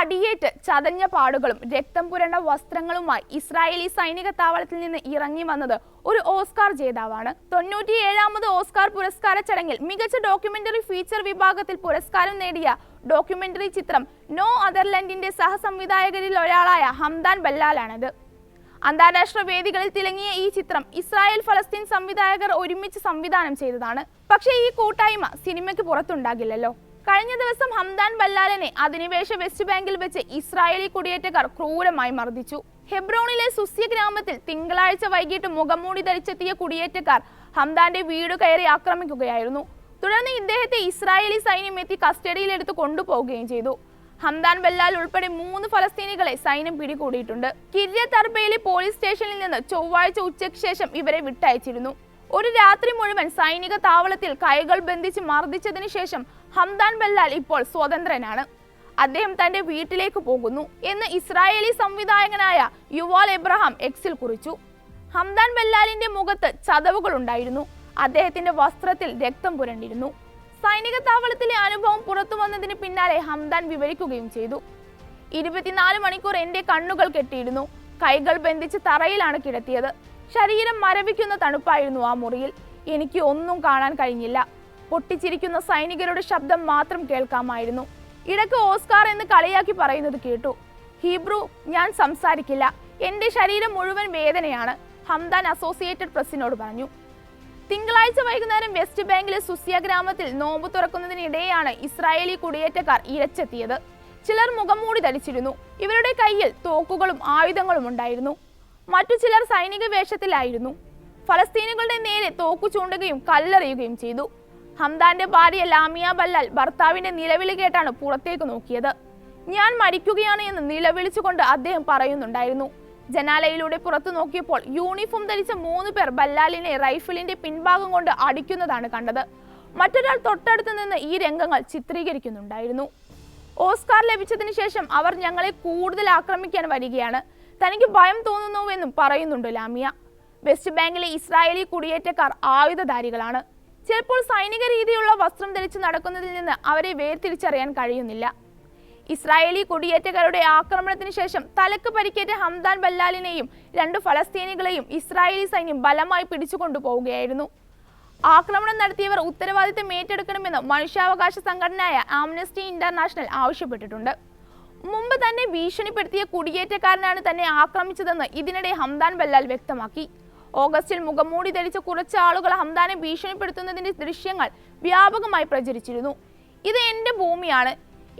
അടിയേറ്റ് ചതഞ്ഞ പാടുകളും രക്തം പുരണ്ട വസ്ത്രങ്ങളുമായി ഇസ്രായേലി സൈനിക താവളത്തിൽ നിന്ന് ഇറങ്ങി വന്നത് ഒരു ഓസ്കാർ ജേതാവാണ്. തൊണ്ണൂറ്റിയേഴാമത് ഓസ്കാർ പുരസ്കാര ചടങ്ങിൽ മികച്ച ഡോക്യുമെന്ററി ഫീച്ചർ വിഭാഗത്തിൽ പുരസ്കാരം നേടിയ ഡോക്യുമെന്ററി ചിത്രം നോ അതർലൻഡിന്റെ സഹസംവിധായകരിൽ ഒരാളായ ഹംദാൻ ബല്ലാലാണിത്. അന്താരാഷ്ട്ര വേദികളിൽ തിളങ്ങിയ ഈ ചിത്രം ഇസ്രായേൽ ഫലസ്തീൻ സംവിധായകർ ഒരുമിച്ച് സംവിധാനം ചെയ്തതാണ്. പക്ഷേ ഈ കൂട്ടായ്മ സിനിമയ്ക്ക് പുറത്തുണ്ടാകില്ലല്ലോ. കഴിഞ്ഞ ദിവസം ഹംദാൻ ബല്ലാലിനെ അധിനിവേശ വെസ്റ്റ് ബാങ്കിൽ വെച്ച് ഇസ്രായേലി കുടിയേറ്റക്കാർ ക്രൂരമായി മർദ്ദിച്ചു. ഹെബ്രോണിലെ സുസ്യ ഗ്രാമത്തിൽ തിങ്കളാഴ്ച വൈകിട്ട് മുഖംമൂടി ധരിച്ചെത്തിയ കുടിയേറ്റക്കാർ ഹംദാന്റെ വീട് കയറി ആക്രമിക്കുകയായിരുന്നു. തുടർന്ന് ഇദ്ദേഹത്തെ ഇസ്രായേലി സൈന്യം എത്തി കസ്റ്റഡിയിലെടുത്ത് കൊണ്ടുപോവുകയും ചെയ്തു. ഹംദാൻ ബല്ലാൽ ഉൾപ്പെടെ മൂന്ന് ഫലസ്തീനികളെ സൈന്യം പിടികൂടിയിട്ടുണ്ട്. കിര്യത്ത് അർബയിലെ പോലീസ് സ്റ്റേഷനിൽ നിന്ന് ചൊവ്വാഴ്ച ഉച്ചയ്ക്ക് ശേഷം ഇവരെ വിട്ടയച്ചിരുന്നു. ഒരു രാത്രി മുഴുവൻ സൈനിക താവളത്തിൽ കൈകൾ ബന്ധിച്ച് മർദ്ദിച്ചതിനു ശേഷം ഹംദാൻ ബല്ലാൽ ഇപ്പോൾ സ്വതന്ത്രനാണ്. അദ്ദേഹം തന്റെ വീട്ടിലേക്ക് പോകുന്നു എന്ന് ഇസ്രായേലി സംവിധായകനായ യുവാൽ എബ്രഹാം എക്സിൽ കുറിച്ചു. ഹംദാൻ ബല്ലാലിന്റെ മുഖത്ത് ചതവുകൾ ഉണ്ടായിരുന്നു. അദ്ദേഹത്തിന്റെ വസ്ത്രത്തിൽ രക്തം പുരണ്ടിരുന്നു. സൈനിക താവളത്തിലെ അനുഭവം പുറത്തു വന്നതിന് പിന്നാലെ ഹംദാൻ വിവരിക്കുകയും ചെയ്തു. ഇരുപത്തിനാല് മണിക്കൂർ എന്റെ കണ്ണുകൾ കെട്ടിയിരുന്നു. കൈകൾ ബന്ധിച്ച് തറയിലാണ് കിടത്തിയത്. ശരീരം മരവിക്കുന്ന തണുപ്പായിരുന്നു ആ മുറിയിൽ. എനിക്ക് ഒന്നും കാണാൻ കഴിഞ്ഞില്ല. പൊട്ടിച്ചിരിക്കുന്ന സൈനികരുടെ ശബ്ദം മാത്രം കേൾക്കാമായിരുന്നു. ഇടയ്ക്ക് ഓസ്കാർ എന്ന് കളിയാക്കി പറയുന്നത് കേട്ടു. ഹീബ്രു ഞാൻ സംസാരിക്കില്ല. എന്റെ ശരീരം മുഴുവൻ വേദനയാണ് ഹംദാൻ അസോസിയേറ്റഡ് പ്രസിനോട് പറഞ്ഞു. തിങ്കളാഴ്ച വൈകുന്നേരം വെസ്റ്റ് ബാങ്കിലെ സുസിയ ഗ്രാമത്തിൽ നോമ്പ് തുറക്കുന്നതിനിടെയാണ് ഇസ്രായേലി കുടിയേറ്റക്കാർ ഇരച്ചെത്തിയത്. ചിലർ മുഖംമൂടി ധരിച്ചിരുന്നു. ഇവരുടെ കയ്യിൽ തോക്കുകളും ആയുധങ്ങളും ഉണ്ടായിരുന്നു. മറ്റു ചിലർ സൈനിക വേഷത്തിലായിരുന്നു. ഫലസ്തീനുകളുടെ നേരെ തോക്കു ചൂണ്ടുകയും കല്ലെറിയുകയും ചെയ്തു. ഹംദാന്റെ ഭാര്യ ലാമിയ ബല്ലാൽ ഭർത്താവിന്റെ നിലവിളി കേട്ടാണ് പുറത്തേക്ക് നോക്കിയത്. ഞാൻ മരിക്കുകയാണ് എന്ന് നിലവിളിച്ചുകൊണ്ട് അദ്ദേഹം പറയുന്നുണ്ടായിരുന്നു. ജനാലയിലൂടെ പുറത്തു നോക്കിയപ്പോൾ യൂണിഫോം ധരിച്ച മൂന്ന് പേർ ബല്ലാലിനെ റൈഫിളിന്റെ പിൻഭാഗം കൊണ്ട് അടിക്കുന്നതാണ് കണ്ടത്. മറ്റൊരാൾ തൊട്ടടുത്ത് നിന്ന് ഈ രംഗങ്ങൾ ചിത്രീകരിക്കുന്നുണ്ടായിരുന്നു. ഓസ്കാർ ലഭിച്ചതിന് ശേഷം അവർ ഞങ്ങളെ കൂടുതൽ ആക്രമിക്കാൻ വരികയാണ്. തനിക്ക് ഭയം തോന്നുന്നുവെന്നും പറയുന്നുണ്ട് ലാമിയ. വെസ്റ്റ് ബാങ്കിലെ ഇസ്രായേലി കുടിയേറ്റക്കാർ ആയുധധാരികളാണ്. ചിലപ്പോൾ സൈനിക രീതിയിലുള്ള വസ്ത്രം ധരിച്ച് നടക്കുന്നതിൽ നിന്ന് അവരെ വേർതിരിച്ചറിയാൻ കഴിയുന്നില്ല. ഇസ്രായേലി കുടിയേറ്റക്കാരുടെ ആക്രമണത്തിന് ശേഷം തലക്ക് പരിക്കേറ്റ ഹംദാൻ ബല്ലാലിനെയും രണ്ട് ഫലസ്തീനികളെയും ഇസ്രായേലി സൈന്യം ബലമായി പിടിച്ചുകൊണ്ടുപോവുകയായിരുന്നു ആക്രമണം നടത്തിയവർ ഉത്തരവാദിത്തം ഏറ്റെടുക്കണമെന്ന് മനുഷ്യാവകാശ സംഘടനയായ ആംനസ്റ്റി ഇന്റർനാഷണൽ ആവശ്യപ്പെട്ടിട്ടുണ്ട്. മുമ്പ് തന്നെ ഭീഷണിപ്പെടുത്തിയ കുടിയേറ്റക്കാരനാണ് തന്നെ ആക്രമിച്ചതെന്ന് ഇതിനിടെ ഹംദാൻ ബല്ലാൽ വ്യക്തമാക്കി. ഓഗസ്റ്റിൽ മുഖംമൂടി ധരിച്ച കുറച്ച് ആളുകൾ ഹംദാനെ ഭീഷണിപ്പെടുത്തുന്നതിന്റെ ദൃശ്യങ്ങൾ വ്യാപകമായി പ്രചരിച്ചിരുന്നു. ഇത് എന്റെ ഭൂമിയാണ്.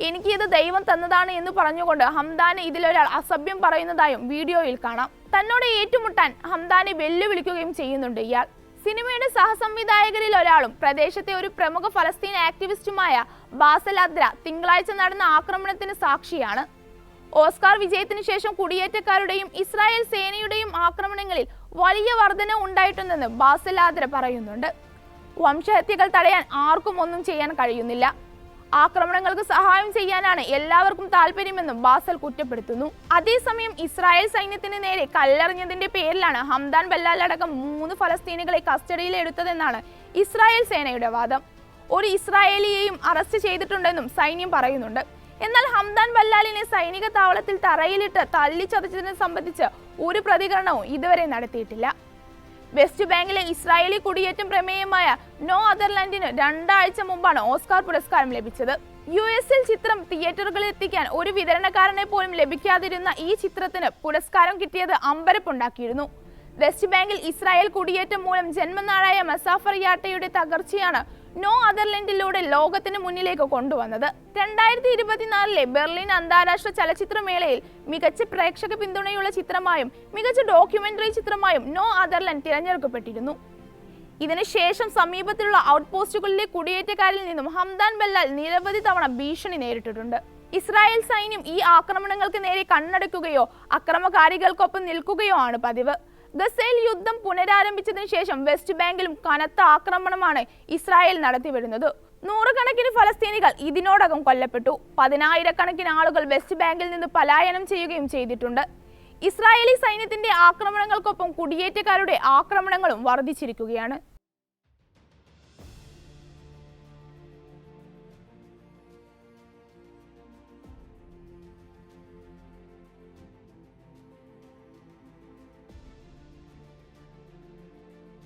എനിക്ക് ഇത് ദൈവം തന്നതാണ് എന്ന് പറഞ്ഞുകൊണ്ട് ഹംദാനെ ഇതിലൊരാൾ അസഭ്യം പറയുന്നതായും വീഡിയോയിൽ കാണാം. തന്നോട് ഏറ്റുമുട്ടാൻ ഹംദാനെ വെല്ലുവിളിക്കുകയും ചെയ്യുന്നുണ്ട് ഇയാൾ. സിനിമയുടെ സഹസംവിധായകരിൽ ഒരാളും പ്രദേശത്തെ ഒരു പ്രമുഖ ഫലസ്തീൻ ആക്ടിവിസ്റ്റുമായ ബാസൽ അദ്ര തിങ്കളാഴ്ച നടന്ന ആക്രമണത്തിന് സാക്ഷിയാണ്. ഓസ്കാർ വിജയത്തിന് ശേഷം കുടിയേറ്റക്കാരുടെയും ഇസ്രായേൽ സേനയുടെയും ആക്രമണങ്ങളിൽ വലിയ വർധന ഉണ്ടായിട്ടുണ്ടെന്ന് ബാസലാദ്ര പറയുന്നുണ്ട്. വംശഹത്യകൾ തടയാൻ ആർക്കും ഒന്നും ചെയ്യാൻ കഴിയുന്നില്ല. ആക്രമണങ്ങൾക്ക് സഹായം ചെയ്യാനാണ് എല്ലാവർക്കും താല്പര്യമെന്നും ബാസൽ കുറ്റപ്പെടുത്തുന്നു. അതേസമയം ഇസ്രായേൽ സൈന്യത്തിന് നേരെ കല്ലെറിഞ്ഞതിന്റെ പേരിലാണ് ഹംദാൻ ബല്ലാൽ അടക്കം മൂന്ന് ഫലസ്തീനുകളെ കസ്റ്റഡിയിൽ എടുത്തതെന്നാണ് ഇസ്രായേൽ സേനയുടെ വാദം. ഒരു ഇസ്രായേലിയെയും അറസ്റ്റ് ചെയ്തിട്ടുണ്ടെന്നും സൈന്യം പറയുന്നുണ്ട്. എന്നാൽ ഹംദാൻ ബല്ലാലിനെ സൈനിക താവളത്തിൽ തറയിലിട്ട് തല്ലിച്ചതച്ചതിനെ സംബന്ധിച്ച് ഒരു പ്രതികരണവും ഇതുവരെ നടത്തിയിട്ടില്ല. വെസ്റ്റ് ബാങ്കിലെ ഇസ്രായേലി കുടിയേറ്റം പ്രമേയമായ നോ അതർലാൻഡിന് രണ്ടാഴ്ച മുമ്പാണ് ഓസ്കാർ പുരസ്കാരം ലഭിച്ചത്. യു എസിൽ ചിത്രം തിയേറ്ററുകളിൽ എത്തിക്കാൻ ഒരു വിതരണക്കാരനെ പോലും ലഭിക്കാതിരുന്ന ഈ ചിത്രത്തിന് പുരസ്കാരം കിട്ടിയത് അമ്പരപ്പുണ്ടാക്കിയിരുന്നു. വെസ്റ്റ് ബാങ്കിൽ ഇസ്രായേൽ കുടിയേറ്റം മൂലം ജന്മനാടായ മസാഫർ യാട്ടയുടെ തകർച്ചയാണ് നോ അതർലൻഡിലൂടെ ലോകത്തിന് മുന്നിലേക്ക് കൊണ്ടുവന്നത്. രണ്ടായിരത്തി ഇരുപത്തിനാലിലെ ബെർലിൻ അന്താരാഷ്ട്ര ചലച്ചിത്രമേളയിൽ മികച്ച പ്രേക്ഷക പിന്തുണയുള്ള ചിത്രമായും മികച്ച ഡോക്യുമെന്ററി ചിത്രമായും നോ അതർലൻഡ് തിരഞ്ഞെടുക്കപ്പെട്ടിരുന്നു. ഇതിനുശേഷം സമീപത്തുള്ള ഔട്ട് പോസ്റ്റുകളിലെ കുടിയേറ്റക്കാരിൽ നിന്നും ഹംദാൻ ബല്ലാൽ നിരവധി തവണ ഭീഷണി നേരിട്ടിട്ടുണ്ട്. ഇസ്രായേൽ സൈന്യം ഈ ആക്രമണങ്ങൾക്ക് നേരെ കണ്ണടക്കുകയോ അക്രമകാരികൾക്കൊപ്പം നിൽക്കുകയോ ആണ് പതിവ്. ഗസയിൽ യുദ്ധം പുനരാരംഭിച്ചതിന് ശേഷം വെസ്റ്റ് ബാങ്കിലും കനത്ത ആക്രമണമാണ് ഇസ്രായേൽ നടത്തിവരുന്നത് നൂറുകണക്കിന് ഫലസ്തീനികൾ ഇതിനോടകം കൊല്ലപ്പെട്ടു. പതിനായിരക്കണക്കിന് ആളുകൾ വെസ്റ്റ് ബാങ്കിൽ നിന്ന് പലായനം ചെയ്യുകയും ചെയ്തിട്ടുണ്ട്. ഇസ്രായേലി സൈന്യത്തിന്റെ ആക്രമണങ്ങൾക്കൊപ്പം കുടിയേറ്റക്കാരുടെ ആക്രമണങ്ങളും വർദ്ധിച്ചിരിക്കുകയാണ്.